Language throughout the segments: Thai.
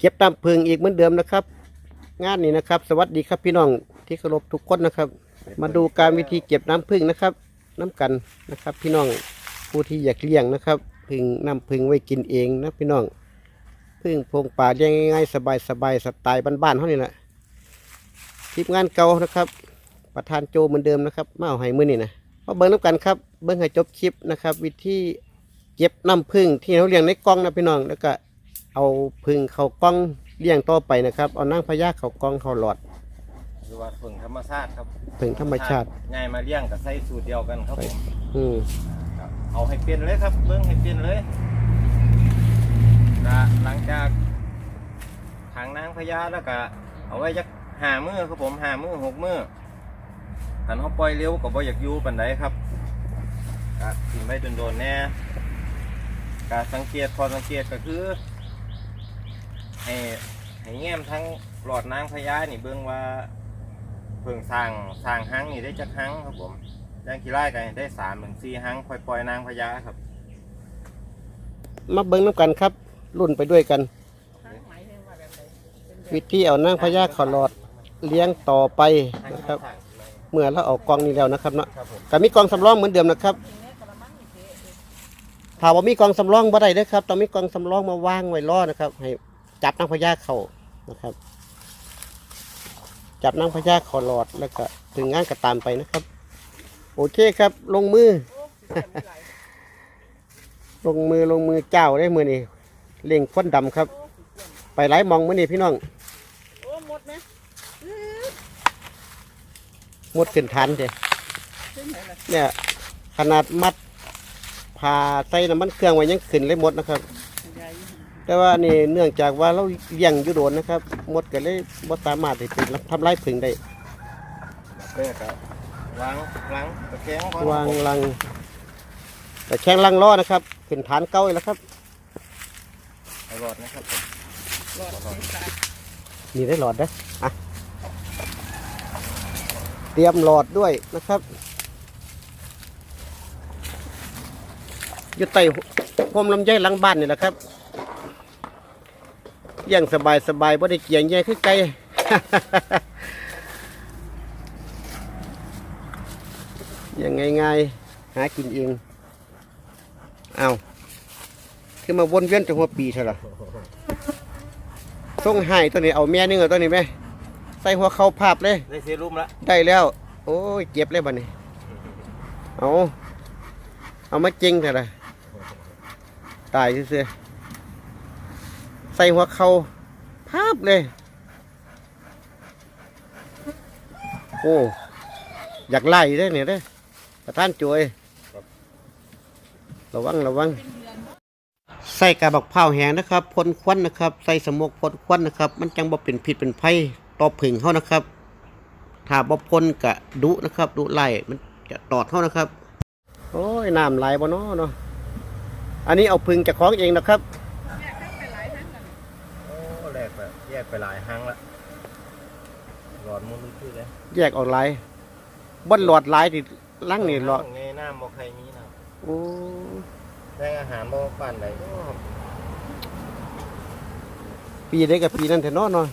เก็บน้ำพึ่งอีกเหมือนเดิมนะครับ งานนี้นะครับ สวัสดีครับพี่น้องที่เคารพทุกคนนะครับ มาดูการวิธีเก็บน้ำพึ่งนะครับ น้ำกันนะครับ พี่น้องผู้ที่อยากเลี้ยงนะครับ พึ่งน้ำพึ่งไว้กินเองนะพี่น้องพึ่งพงป่าเลี้ยงง่ายๆสบายๆสไตล์บ้านๆเท่านี้แหละทีมงานเก่านะครับ ประธานโจเหมือนเดิมนะครับมาเอาให้มือนี่นะมาเบิ้งน้ำกันครับ เบิ้งให้จบคลิปนะครับ วิธีเก็บน้ำพึ่งที่เราเลี้ยงในกล่องนะพี่น้องแล้วก็ เอาพึ่งเข้ากล้องเลี้ยงต่อไปนะครับ เอานางพญาเข้ากล้องเข้าหลอด หรือว่าผึ่งธรรมชาติครับพึ่งธรรมชาติ ง่ายมาเลี้ยงกับใส่สูตรเดียวกันครับผมอืมครับเอาให้เป็นเลยครับ เบิ้งให้เป็นเลยก็หลังจากทางนางพญาแล้วก็เอาไว้จักหามือครับผมหามือหกมือขันเขาปล่อยเร็วก็บ่อยากอยู่ปันใดครับก็ทิ้งไว้โดนๆแน่การสังเกตพอสังเกตก็คือ ให้ให้แง้มทั้งหลอดนางพญานี่เบิ่งว่าเพิ่งสร้างสร้างหังนี่ได้จักหังครับผมย่างขี้ไล่กันได้สามถึงสี่หังปล่อยปล่อยนางพญาครับมาเบิ้งน้ำกันครับ รุ่นไปด้วยกัน วิธีเอานางพญาเข้าหลอดเลี้ยงต่อไปนะครับ เมื่อเราเอากล้องนี้แล้วนะครับเนาะครับผมก็มีกล้องสำรองเหมือนเดิมนะครับถ้าว่ามีกล้องสำรองบ่ได้เด้อครับต้องมีกล้องสำรองมาวางไว้รอนะครับให้ จับนางพญาเขานะครับ จับนางพญาเขาหลอดแล้วก็ถึงงานก็ตามไปนะครับ โอเคครับลงมือ ลงมือลงมือเจ้าได้มือนี่เล่งควนดำครับ ไปไล่มองมือนี่พี่น้องโอ้หมดไหมหมดขึ้นทันเด้ขึ้นไหนล่ะเนี่ยขนาดมัดผ่าใส่น้ำมันเครื่องไว้ยังขึ้นเลยหมดนะครับ แต่ว่านี่เนื่องจากว่าเราเลี้ยงอยู่โดนนะครับหมดก็เลยบ่สามารถที่จะทำลายผึ่งได้เลิกครับวางหลังตะแคงก่อนวางลังแต่แข้งลังล้อนะครับขึ้นฐานเก้าอีกแล้วครับไอ้รอดนะครับผมหลอดสีฟ้านี่ได้หลอดนะอะเตรียมหลอดด้วยนะครับอยู่ใต้พรมลำไยหลังบ้านนี่แหละครับเลี้ ย่างสบายสบายบ่ได้เกี่ยงแย่คือไก่อย่างง่ายๆหากินเองเอาคือมาวนเวียนจนหัวปีเท่าไหร่ส่งให้ตัวนี้เอาแม่นึงเอาตัวนี้ไหมใส่หัวเข่าภาพเลย ได้เซรุ่มละได้แล้ว โอ้ยเจ็บเลยบัดนี้เอาเอามาจริงเถอะละตายเสื่อๆใส่หัวเข่าภาพเลย โอ้ อยากไล่ได้เนี่ยเด้ประท่านจวยระวังระวังใส่กระบอกเผาแหงนะครับพ่นควันนะครับ ใส่สมกพ่นควันนะครับ มันจังบ่เป็นพิษเป็นภัยต่อผึ่งเขานะครับถ้าบ่พ่นกะดุนะครับ ดุไล่มันจะตอดเขานะครับ โอ้ยน้ำไหลบ่เนาะเนาะอันนี้เอาผึ่งจากของเองนะครับ แม่เข้าไปหลายทั้งกัน โอ้แล กไปแยกไปหลายหังละหลอดมุนคือเลยแยกออกหลายบ่หลอดหลายที่ลังนี่หลอดไงน้ำบ่ใครมีน้โอ้ำแรงอาหารบ่ปานใดโอ้ปีได้กับปีนั้นแท้เนาะเนาะ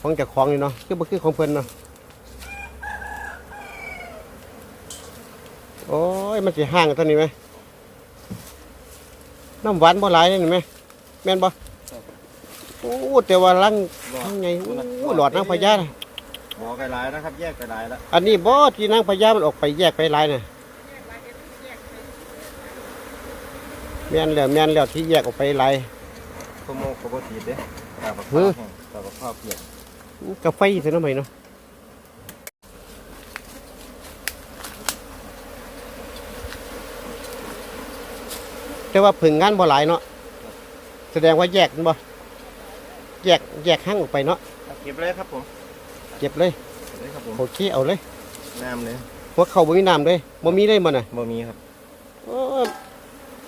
ของจากของนี่เนาะคือบ่คือของเพิ่นเนาะโอ้ยมันสิห่างกันเท่านี้ไหมน้ำหวานบ่หลายนี่ไหมแม่นบ่โอ้แต่ว่าลังทั้งไงโอ้หลอดนางพญาน่ะบ่ไปหลายนะครับ แยกไปหลายละอันนี้บ่ที่นางพญามันออกไปแยกไปหลายน่ะแม่นแล้วแม่นแล้วที่แยกออกไปหลายขโมยขบถีบเด้ตาบักหืข้าอวแห้งตาบักข้าวเปียกกาแฟซะหน่อยเนาะแต่ว่าผึ่งงานบ่หลายเนาะแสดงว่าแยกมันบ่ แยกแยกห้างออกไปเนาะเก็บเลยครับผมเก็บเลยเก็บเลยครับผมโอเคเอาเลยน้ำเลยหัวเข่าบ่มีน้ำเลยบ่มีเลยมันน่ะบ่มีครับโอ้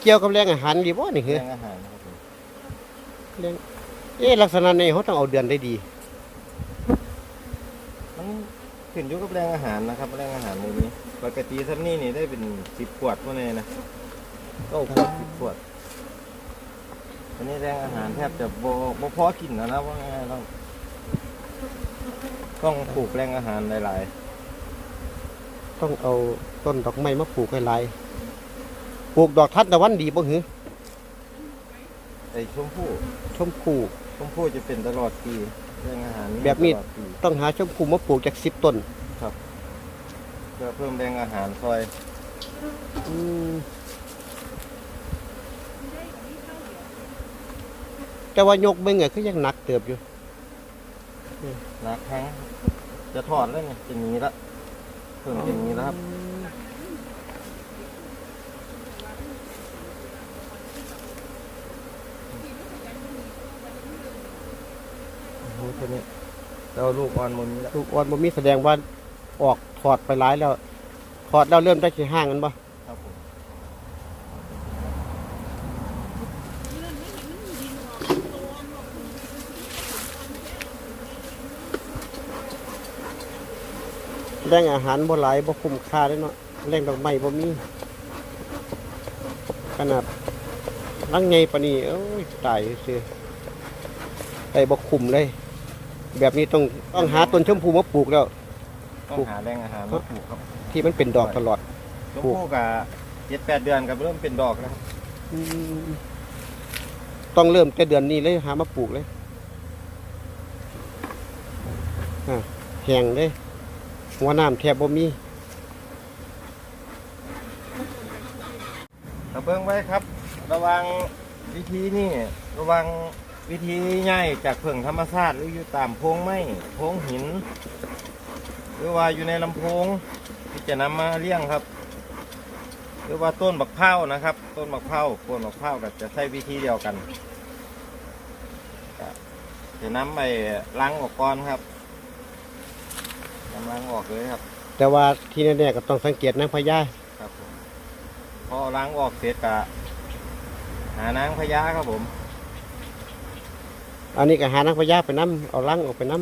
เกี่ยวกับแรงอาหารดีบ่นี่คือแรงอาหารนะครับผมเรื่องเอ๊ะลักษณะนี้เขาต้องเอาเดือนได้ดีมันขึ้นอยู่กับแรงอาหารนะครับแรงอาหารในนี้ปกติท่านี่นี่ได้เป็นสิบขวดพวกนี้นะก็ขวดสิบขวด อันนี้แรงอาหารแทบจะบ่บ่พอกินแล้วนะว่าไงต้องต้องปลูกแรงอาหารหลายต้องเอาต้นดอกไม้มาปลูกให้หลายปลูกดอกทัดตะวันดีบ่หือๆไอ้ชมพู่ชมพู่ ชมพู่จะเป็นตลอดปีแรงอาหารแบบนี้ตลอดปี ต้องหาชมพู่มาปลูกจากสิบต้น เพื่อเพิ่มแรงอาหารซอยอืม แต่ว่ายกเบิ่งอะคือยังหนักเติบอยู่นักแข้งจะถอดแล้วเนี่ยจะหนีละเพิ่มจะหนีแล้วครับโอ้โหตัวนี้เราลูกอ่อนหมดนี้แล้วลูกอ่อนบ่มีแสดงว่าออกถอดไปหลายแล้วถอดแล้วเริ่มได้สิห่างกันบ่ ครับผม แรงอาหารบ่หลายบ่คุ้มค่าเด้เนาะแรงดอกไม้บ่มี ขนาดรังใหญ่ปานนี้เอ้ยตายซื่อไอ้บ่คุ้มเลย แบบนี้ต้องต้องหาต้นชมพูมาปลูกแล้ว ต้องหาแรงอาหารมาปลูกครับที่มันเป็นดอกตลอดชมพู่กับเจ็ดแปดเดือนกับเริ่มเป็นดอกแล้วครับอืมต้องเริ่มแต่เดือนนี้เลยหามาปลูกเลยอะแห้งเลย หัวน้ำแทบบ่มีราเบิ่งไว้ครับ ระวังวิธีนี่ระวังวิธีง่ายจากเพิ่งธรรมชาติหรืออยู่ตามโพงไม้โพงหิน หรือว่าอยู่ในลำโพงที่จะนำมาเลี้ยงครับ หรือว่าต้นบักเผาวนะครับ ต้นบักเผาต้นบักเผาวก็จะใช้วิธีเดียวกันจะนำไปล้างออกก่อนครับ นำล้างออกเลยครับ แต่ว่าที่แน่ๆก็ต้องสังเกตนางพญาครับผมพอล้างออกเสร็จก็หานางพญาครับผม อันนี้ก็หานางพญาไปน้ำเอาลังออกไปน้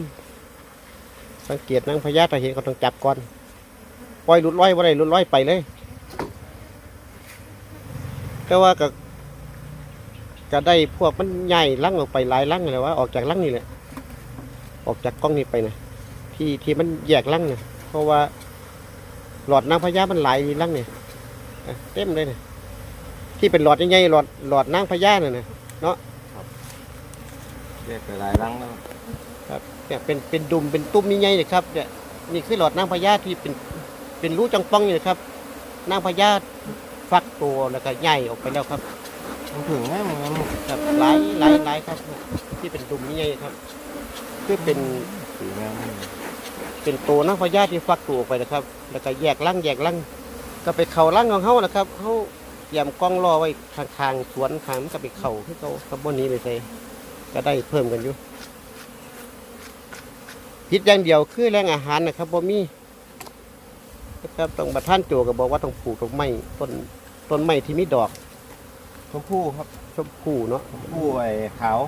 ำสังเกตนางพญาถ้าเห็นก็ต้องจับก่อนปล่อยหลุดร้อยว่าไรหลุดร้อยไปเลย แต่ว่าก็ก็ได้พวกมันใหญ่ลังออกไปหลายลังเลยว่าออกจากลังนี่แหละออกจากกล้องนี้ไปนะ ที่ที่มันแยกลังเนี่ยเพราะว่า หลอดนางพญามันหลายลังเนี่ยอะเต็มเลยเนี่ยที่เป็นหลอดใหญ่ๆหลอดหลอดนางพญาเนี่ยนะเรียกไปหลายล้างแล้วครับเนี่ยเป็นเป็นดุมเป็นตุ้มใหญ่ๆเลยครับเนี่ยนี่คือหลอดนางพญาที่เป็นเป็นรูจังป้องอยู่นะครับนางพญาฟักตัวแล้วก็ใหญ่ออกไปแล้วครับมันถึงไหมมึงงั้นครับหลายหลายหลายครับ ที่เป็นดุมใหญ่ๆครับ คือเป็นสีงาม เป็นตัวนางพญาที่ฟักตัวออกไปนะครับ แล้วก็แยกลังแยกลังก็ไปเข่าลังของเขานะครับเขาเตรียมกล้องรอไว้ข้างสวนข้างก็ไปเข่าที่เขากับบนนี้ไปใส่ก็ได้เพิ่มกันอยู่พิษอย่างเดียวคือแรงอาหารนะครับบ่มีนะครับต้องบัท่านโจก็บอกว่าต้องปลูกต้นไม้ต้นต้นไม้ที่มีดอกชมพู่ครับชมพู่เนาะชมพู่ไอ้ขาว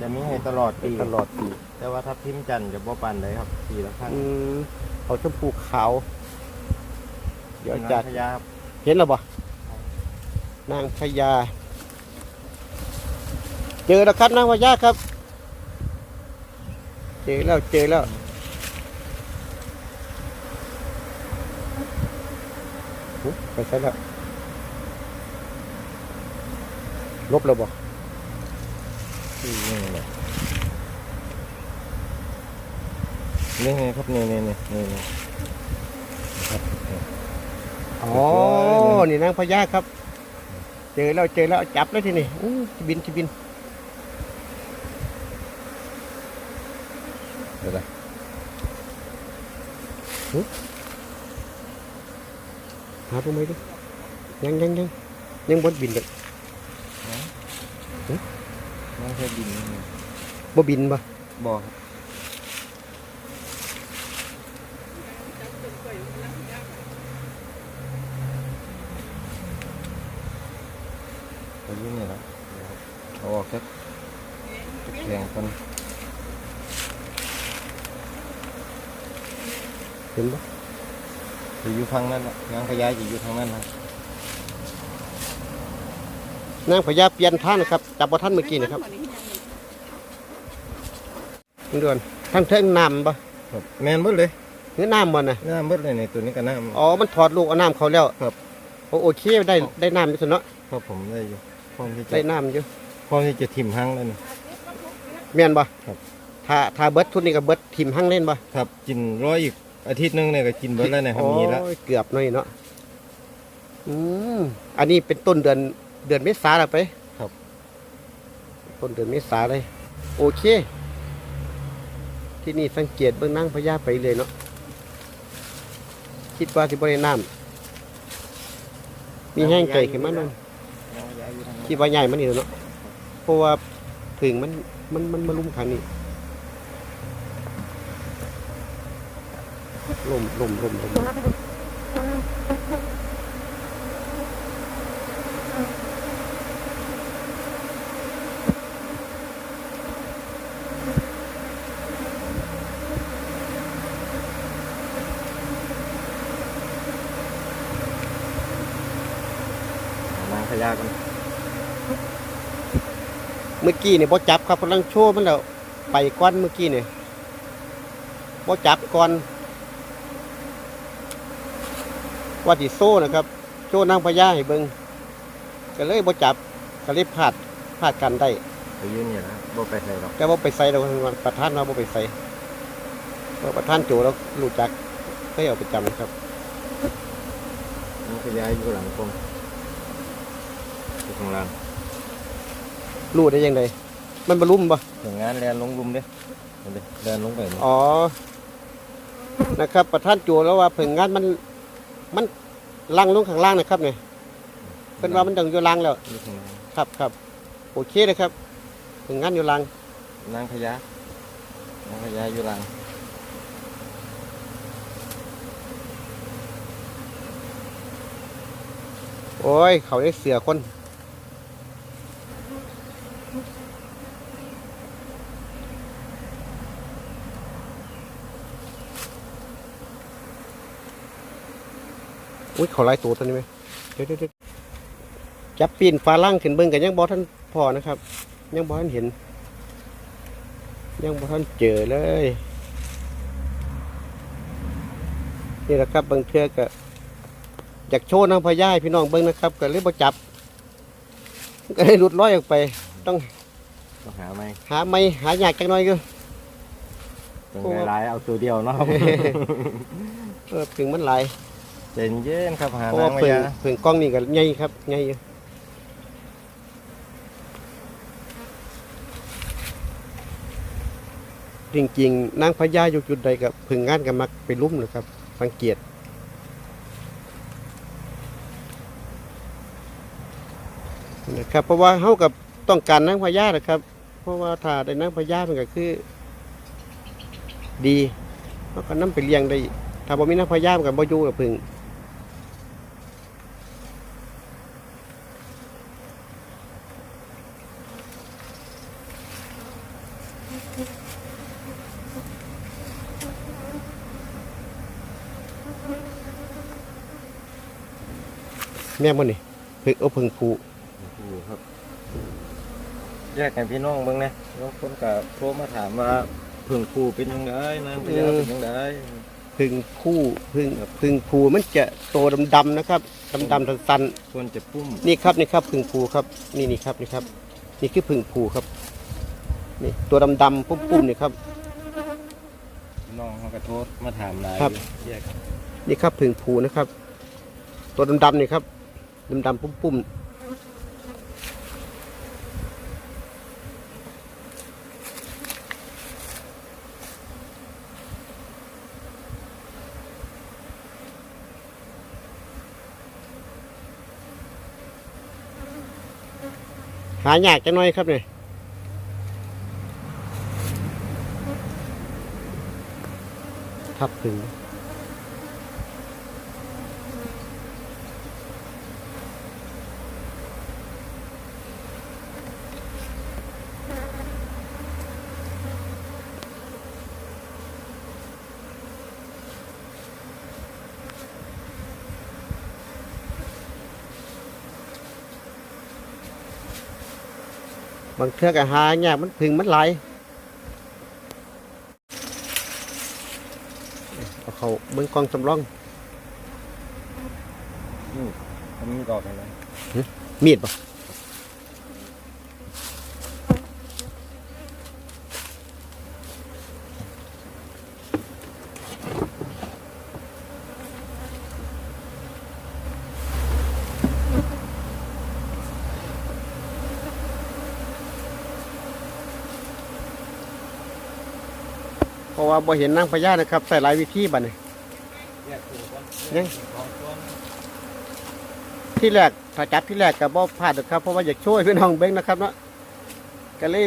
จะมีให้ตลอดปีตลอดปี แต่ว่าถ้าพิมพ์จันทร์จะบ่ปันเลยครับปีละครั้งอืมเอาชมพูขาว เดี๋ยวเป็นจะนางพญาครับเห็นแล้วบ่นางพญา เจอแล้วครับนางพญาครับ เจอแล้วเจอแล้วอุ๊ยไปใช่แล้ว ลบแล้วบ่ ที่นี่เลยนี่ไงครับนี่นี่นี่นี่นี่ครับนี่อ๋อ นี่นางพญาครับ เจอแล้วเจอแล้วจับแล้วทีนี่อู้จิบินจิบินเดี๋ยวนะหาตัวไม่ดิยังยังยังยังบนบินเลย น้องแค่บินนี่บ่บินบ่บ่ครับไปยื่นนี่แล้วเอาออกสักแข่งกันเห็นบ่จะอยู่ทางนั้นน่ะงานขยายจะอยู่ทางนั้นนะ นางพญาเปลี่ยนท่านนะครับจับบ่ท่านเมื่อกี้นะครับมัยังนี่มึงดูก่อนทั้งเทิงน้ำบ่ครับแมนเบิดเลยเนื้อน้ำบ่น่ะน้ำเบิดเลยในตัวนี้ก็น้ำอ๋อมันถอดลูกเอาน้ำเขาแล้วครับโอโอเคได้ได้น้ำอยู่ซั่นเนาะครับผมได้อยู่พร้อมที่จะได้น้ำอยู่พร้อมที่จะทิ่มหังแล้วนี่แม่นบ่ครับถ้าถ้าเบิดทุนนี่ก็เบิดทิ่มหั่งเล่นบ่ครับกินร้อยอีกอาทิตย์หนึงเนี่ยก็กินเบิดแล้วเนะครับมีแล้วโอ้ยเกือบหน่อยเนาะอืมอันนี้เป็นต้นเดือน เดือนเมษาแล้วไป ครับ ต้นเดือนเมษาเลย โอเค ที่นี่สังเกตเบื้องนั่งพญาไปเลยเนาะคิดว่าสิบริน้ำมีแห้งไก่ขึ้นมาหน่อยคิดว่าใหญ่มันนี่แหละเนาะเพราะว่าถึงมันมันมันมาลุ่มขังนี่ลมลมลมลม นางพญากัน เมื่อกี้เนี่ยบ่จับครับกำลังโชว์มันแล้วไปก้อนเมื่อกี้เนี่ยบ่จับก่อนว่าที่โซ่นะครับโชว์นางพญาให้เบิ่งก็เลยบ่จับก็เลยพลาดพลาดกันได้ไปยืนอยู่นะบ่ไปใส่หรอกแต่ว่าไปใส่เราประธานเราบ่ไปใส่เพราะประธานโจเรารู้จักเคยเอาไปจำครับนางพญาอยู่หลังกงอยู่ข้างล่าง รู้ได้ยังไงมันบรรลุมบ่ถึงงานแลนลงลุมเด้เอาเด้แลนลงไปนี่อ๋อ นะครับ ประธานโจแล้วว่าเพิ่งงานมัน มันลังลงข้างล่างนะครับเนี่ยเป็นว่ามันดังอยู่ล่างแล้วอยู่ข้างล่างครับครับโอเคเลยครับเพิ่งงานอยู่ล่าง นางพญานางพญาอยู่หลังโอ้ย เขาได้เสือคน อุ้ยเขาไล่ตัวตัวนี้ไหมเดี๋ยวเดี๋ยวเดี๋ยวจับปีนฟ้าล่างขึ้นเบิ้งกันยังบอท่านพอนะครับ ยังบอท่านเห็น ยังบอท่านเจอเลยนี่แหละครับบางเทือก็อยากโชว์นางพญาให้พี่น้องเบิ้งนะครับก็เลยบ่จับก็เลยหลุดร้อยออกไป ต้องต้องหาไหมหาไม่หายากจังน้อยก็ต้องหลายๆเอาตัวเดียวเนาะเออถึงมันหลาย ใจเย็นครับหาเพราะนาว่างพเพิ่งญาเพิ่งกล้องนี่ก็ใหญ่ครับใหญ่อยู่จริงๆนางพญาอยู่จุดใดกับพึ่งงานกับมักไปลุ่มนะครับ สังเกตนะครับ เพราะว่าเฮากับต้องการนางพญานะครับ เพราะว่าถ้าได้นางพญามันก็คือ ดีเราก็นํไปเลี้ยงได้ ถ้าบ่มีนางพญามันก็บ่อยู่กับพึ่ง แม่บ่นี่พึ่งเอาพึ่งผูอยู่ครับแยกกันพี่น้องเบิ่งนะบางคนก็โทรมาถามว่าเพิ่งครูเป็นยังไงนางพญาเป็นยังไงพึ่งผู้พึ่งพึ่งผูมันจะโตดำๆนะครับดำๆสันส่วนจะปุ้มๆนี่ครับนี่ครับพึ่งผูครับ นี่นี่ครับนี่ครับ นี่คือพึ่งผูครับนี่ตัวดำๆปุ้มๆนี่ครับ พี่น้องเขาก็โทรมาถามหลายครับ แยก นี่ครับพึ่งผูนะครับ ตัวดำๆนี่ครับ ดำๆปุ้มๆหายากจังน้อยครับเนี่ยทับพึ่ง บางเทือกก็หายากมันพึ่งมันหลายเอาเขาเบิ่งกองสำรองอันนี้ดอกอะไรมีดบ่เพราะ ว่าบ่เห็นนางพญานะครับใส่หลายวิธีบัดนี้แยกตัวก่อนยังที่แรกถ้าจับที่แรกกับบ่พลาดหรอกครับ เพราะว่าอยากช่วยพี่น้องเบ้งนะครับเนาะก็เลย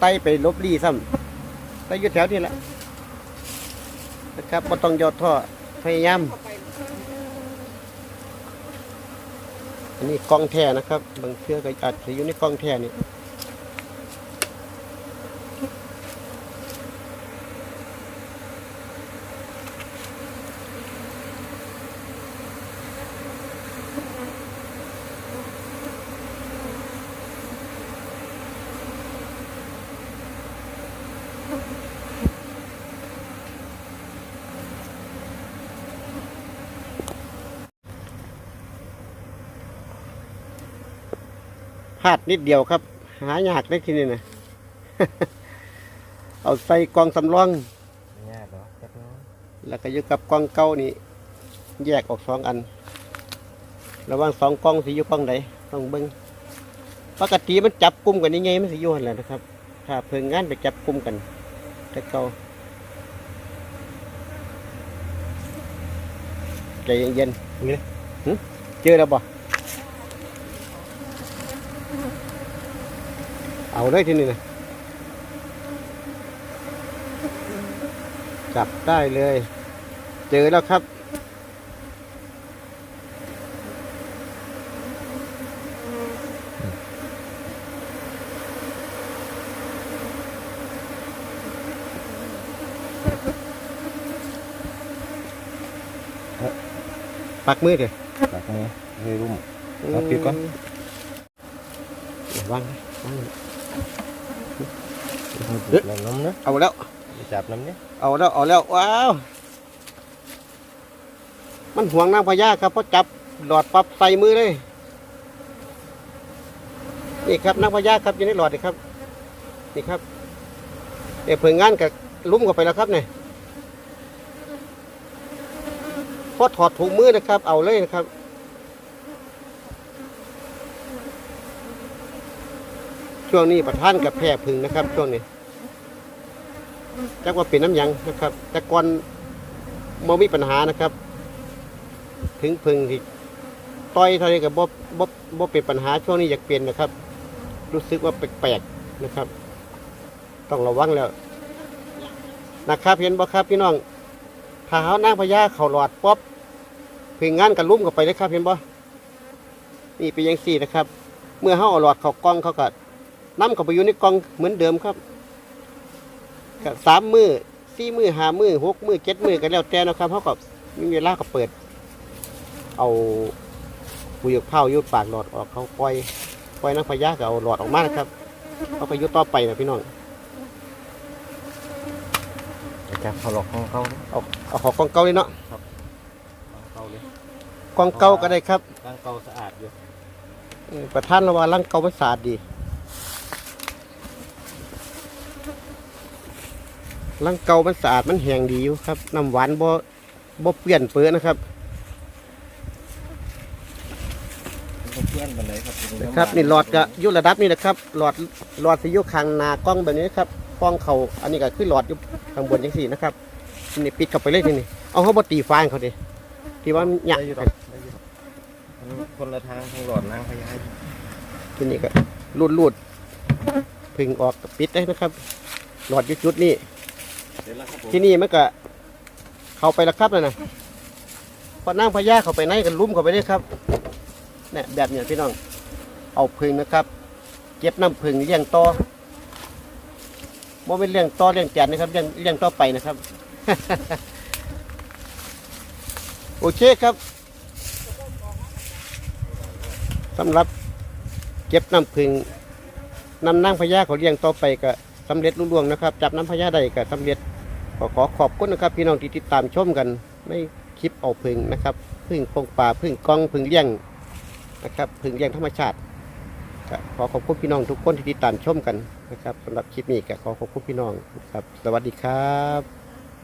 ไต่ไปลบลีซ้ำไต่อยู่แถวนี้แหละนะครับบ่ต้องยอดท่อพยายามอันนี้กองแท้นะครับ บางเชือกอาจจะอยู่ในกองแท้นี่ นิดเดียวครับ หายากได้ทีนี้นะ เอาใส่กล้องสำรองไม่ยากหรอกแค่น้อยแล้วก็อยู่กับกล้องเก่านี่ แยกออกสองอัน ระหว่างสองกล้องสิอยู่กล้องใดต้องเบิ่งปกติมันจับกลุ่มกันยังไงมันสิอยู่หั่นแหละนะครับ ถ้าเพิ่งงานไปจับกลุ่มกัน แต่เก่าใจเย็นๆนี่หึเจอแล้วบ่ เอาเลยทีนี้นะจับได้เลย เจอแล้วครับ ปักมือเถอะจากนี้ให้รุ่มเอาปิดก่อนเดี๋ยววางนะวาง นะแรงน้ำนะเอาแล้วไปจับน้ำเนี่ยเอาแล้วเอาแล้วว้าวมันห่วงนางพญาครับเพราะจับหลอดปั๊บใส่มือเลยนี่ครับนางพญาครับอยู่ในหลอดนี่ครับนี่ครับเดี๋ยวเพิ่งงานกับลุ้มกันไปแล้วครับเนี่ยพอถอดถุงมือนะครับ เอาเลยนะครับช่วงนี้ประท่านกับแพร่พึ่งนะครับช่วงนี้ จักว่าเป็นน้ำยังนะครับ แต่ก่อนมมีปัญหานะครับ ถึงพึ่งที่ต่อยเท่านี้กับบ่บ่บ่เป็นปัญหาช่วงนี้อยากเปลี่ยนนะครับ รู้สึกว่าแปลกๆนะครับ ต้องระวังแล้วนะครับเห็นบ่ครับพี่น้องถ้าเขานางพญาเขาหลอดป๊อบพึ่งงานกันลุ่มกันไปเลยครับเห็นบ่นี่เป็นอยังสี่นะครับ เมื่อเขาเอาหลอดเขากล้องเขาก็น้ำเข้าไปอยู่ในกล่องเหมือนเดิมครับ ก็สามมือสี่มือห้ามือหกมือเจ็ดมือกันแล้วแต่นะครับเขาก็มีเวลาก็เปิด เอาปุยกเผายุดปากหลอดออกเขาปล่อยปล่อยนักพยาก็เอาหลอดออกมานะครับเขาไปยุดต่อไปนะพี่น้องไปจับเขาหลอกของเขาเลยเอาเอาของกองเก่าเลยเนาะของเขาเลยกองเก่าก็ได้ครับร่างเก่าสะอาดอยู่เออประธานระว่าร่างเก่ามันสะอาดดี ร่างเก่ามันสะอาดมันแห้งดีอยู่ครับน้ำหวานบ่บ่เปลี่ยนเปื้อนนะครับเพื่อนกันเลยครับนะครับนี่หลอดก็อยู่ระดับนี้นะครับหลอดหลอดสิอยู่ข้างหน้ากล้องแบบนี้นะครับกล้องเขาอันนี้ก็คือหลอดอยู่ข้างบนจังสี่นะครับนี่ปิดเข้าไปเลยทีนี่เอาเขาบ่ตีฟ้าให้เขาดิที่ว่ามันหยักได้อยู่ดอกได้อยู่ดอกอันนี้คนละทางทางหลอดนางพญาทีนี้ก็รูดรูดพึ่งออกก็ปิดได้นะครับ หลอดอยู่จุดนี้ เดี๋ยวแล้วครับผมที่นี่มันก็เข้าไปแล้วครับนั่นะพอนั่งพญาเข้าไปในกันลุ่มเข้าไปเลยครับเนี่ยแบบเนี้ยพี่น้อง เอาพึ่งนะครับ เก็บน้ำพึ่งเลี้ยงต่อโมเป็นเลี้ยงต่อเลี้ยงแจนนะครับเลี้ยงเลี้ยงต่อไปนะครับ โอเคครับสำหรับเก็บน้ำพึ่งนำนางพญาเขาเลี้ยงต่อไปก็ สำเร็จรุ่ร่วงนะครับ จับน้ำพญาได้ก็สำเร็จขอขอขอบคุณนะครับ พี่น้องที่ติดตามชมกันในคลิปเอาพึ่งนะครับพึ่งพงป่าพึ่งกองพึ่งเลี้ยงนะครับพึ่งเลี้ยงธรรมชาติขอขอบคุณพี่น้องทุกคนที่ติดตามชมกันนะครับสำหรับคลิปนี้ก็ขอขอบคุณพี่น้องครับ สวัสดีครับ